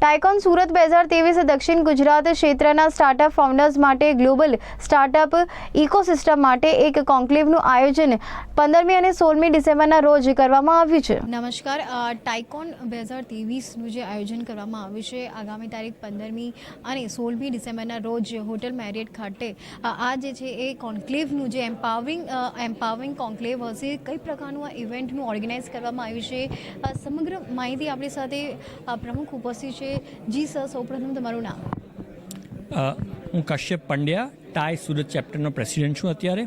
Tycoon Surat બે હજાર ત્રેવીસ દક્ષિણ ગુજરાત ક્ષેત્રના સ્ટાર્ટઅપ ફાઉન્ડર્સ માટે ગ્લોબલ સ્ટાર્ટઅપ ઇકોસિસ્ટમ માટે એક કોન્ક્લેવનું આયોજન પંદરમી અને સોળમી ડિસેમ્બરના રોજ કરવામાં આવ્યું છે. નમસ્કાર ટાઇકોન બે હજાર ત્રેવીસનું જે આયોજન કરવામાં આવ્યું છે, આગામી તારીખ પંદરમી અને સોળમી ડિસેમ્બરના રોજ હોટેલ મેરિયટ ખાતે આ જે છે એ કોન્ક્લેવનું જે એમ્પાવરિંગ એમ્પાવરિંગ કોન્ક્લેવ હશે, કઈ પ્રકારનું આ ઇવેન્ટનું ઓર્ગેનાઇઝ કરવામાં આવ્યું છે સમગ્ર માહિતી આપણી સાથે પ્રમુખ ઉપસ્થિત છે. જી સર, સૌપ્રથમ તમારું નામ? હું કશ્યપ પંડ્યા, ટાઈ સુરત ચેપ્ટરનો પ્રેસિડેન્ટ છું અત્યારે.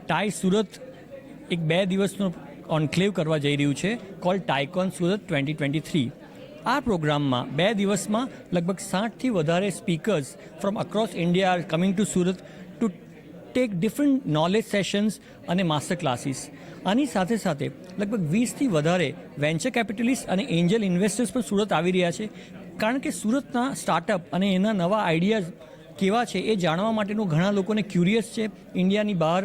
ટાઈ સુરત એક બે દિવસનો ઓનક્લેવ કરવા જઈ રહ્યું છે, call TiEcon Surat twenty twenty three. આ પ્રોગ્રામમાં બે દિવસમાં લગભગ સાઠથી વધારે speakers from across India are coming to Surat to take different knowledge sessions અને માસ્ટર ક્લાસીસ આની સાથે સાથે લગભગ વીસથી વધારે વેન્ચર કેપિટલિસ્ટ અને એન્જલ ઇન્વેસ્ટર્સ પણ સુરત આવી રહ્યા છે. કારણ કે સુરતના સ્ટાર્ટઅપ અને એના નવા આઈડિયાઝ કેવા છે એ જાણવા માટેનું ઘણા લોકોને ક્યુરિયસ છે. ઇન્ડિયાની બહાર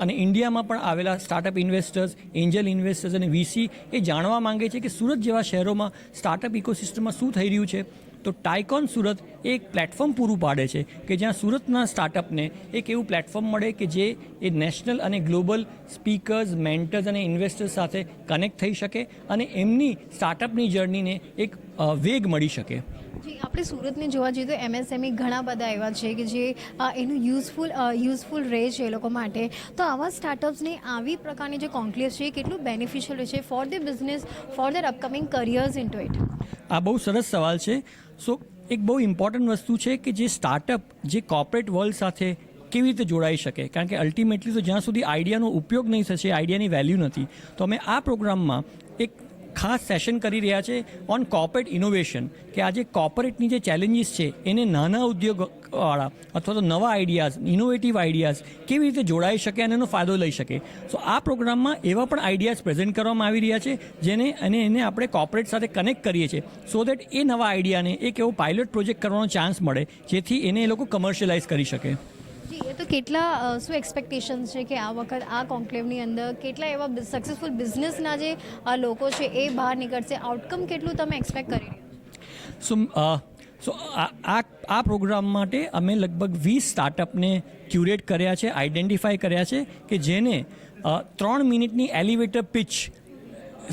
અને ઇન્ડિયામાં પણ આવેલા સ્ટાર્ટઅપ ઇન્વેસ્ટર્સ એન્જલ ઇન્વેસ્ટર્સ અને વીસી એ જાણવા માંગે છે કે સુરત જેવા શહેરોમાં સ્ટાર્ટઅપ ઇકોસિસ્ટમમાં શું થઈ રહ્યું છે. તો ટાઇકોન સુરત એ એક પ્લેટફોર્મ પૂરું પાડે છે કે જ્યાં સુરતના સ્ટાર્ટઅપને એક એવું પ્લેટફોર્મ મળે કે જે એ નેશનલ અને ગ્લોબલ સ્પીકર્સ મેન્ટર્સ અને ઇન્વેસ્ટર્સ સાથે કનેક્ટ થઈ શકે અને એમની સ્ટાર્ટઅપની જર્નીને એક વેગ મળી શકે. જી આપણે સુરતને જોવા જઈએ તો એમએસએમઈ ઘણા બધા એવા છે કે જે એનું યુઝફુલ યુઝફુલ રહે છે એ લોકો માટે. તો આવા સ્ટાર્ટઅપ્સની આવી પ્રકારની જે કોન્ક્લેવ છે એ કેટલું બેનિફિશિયલ છે for the business for their upcoming careers into it આ બહુ સરસ સવાલ છે. સો એક બહુ ઇમ્પોર્ટન્ટ વસ્તુ છે કે જે સ્ટાર્ટઅપ જે કોર્પોરેટ વર્લ્ડ સાથે કેવી રીતે જોડાઈ શકે? કારણ કે અલ્ટિમેટલી તો જ્યાં સુધી આઈડિયાનો ઉપયોગ નહીં થશે આઈડિયાની વેલ્યુ નથી. તો અમે આ પ્રોગ્રામમાં એક ખાસ સેશન કરી રહ્યા છે ઓન કોર્પોરેટ ઇનોવેશન કે આજે કોર્પોરેટની જે ચેલેન્જીસ છે, એને નાના ઉદ્યોગવાળા અથવા તો નવા આઈડિયાઝ ઇનોવેટિવ આઈડિયાઝ કેવી રીતે જોડાઈ શકે અને એનો ફાયદો લઈ શકે. સો આ પ્રોગ્રામમાં એવા પણ આઈડિયાઝ પ્રેઝન્ટ કરવામાં આવી રહ્યા છે, જેને અને એને આપણે કોર્પોરેટ સાથે કનેક્ટ કરીએ છીએ સો દેટ એ નવા આઈડિયાને એક એવો પાયલોટ પ્રોજેક્ટ કરવાનો ચાન્સ મળે, જેથી એને એ લોકો કમર્શિયલાઇઝ કરી શકે. તો કેટલા શું એક્સપેક્ટેશન્સ છે કે આ વખત આ કોન્ક્લેવની અંદર કેટલા એવા સક્સેસફુલ બિઝનેસના જે આ લોકો છે એ બહાર નીકળશે? આઉટકમ કેટલું તમે એક્સપેક્ટ કરી સો સો, આ આ આ પ્રોગ્રામ માટે અમે લગભગ વીસ સ્ટાર્ટઅપને ક્યુરેટ કર્યા છે આઈડેન્ટિફાય કર્યા છે કે જેને ત્રણ મિનિટની એલિવેટર પિચ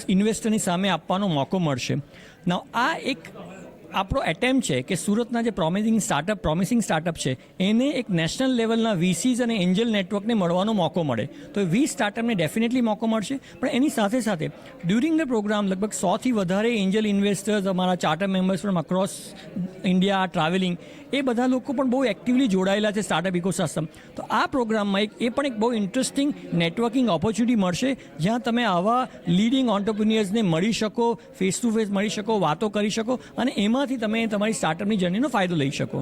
ઇન્વેસ્ટરની સામે આપવાનો મોકો મળશે. ના આ એક આપણો એટેમ્પ છે કે સુરતના જે પ્રોમિસિંગ સ્ટાર્ટઅપ પ્રોમિસિંગ સ્ટાર્ટઅપ છે, એને એક નેશનલ લેવલના વીસીઝ અને એન્જલ નેટવર્કને મળવાનો મોકો મળે. તો એ વીસ સ્ટાર્ટઅપને ડેફિનેટલી મોકો મળશે. પણ એની સાથે સાથે ડ્યુરિંગ ધ પ્રોગ્રામ લગભગ સોથી વધારે એન્જલ ઇન્વેસ્ટર્સ અમારા charter members from across India travelling એ બધા લોકો પણ બહુ એક્ટિવલી જોડાયેલા છે સ્ટાર્ટઅપ ઇકોસિસ્ટમ તો આ પ્રોગ્રામમાં એક, એ પણ એક બહુ ઇન્ટરેસ્ટિંગ નેટવર્કિંગ ઓપોર્ચ્યુનિટી મળશે, જ્યાં તમે આવા લીડિંગ ઓન્ટરપ્રિન્યર્સને મળી શકો ફેસ ટુ ફેસ મળી શકો, વાતો કરી શકો, અને એમાંથી તમે તમારી સ્ટાર્ટઅપની જર્નીનો ફાયદો લઈ શકો.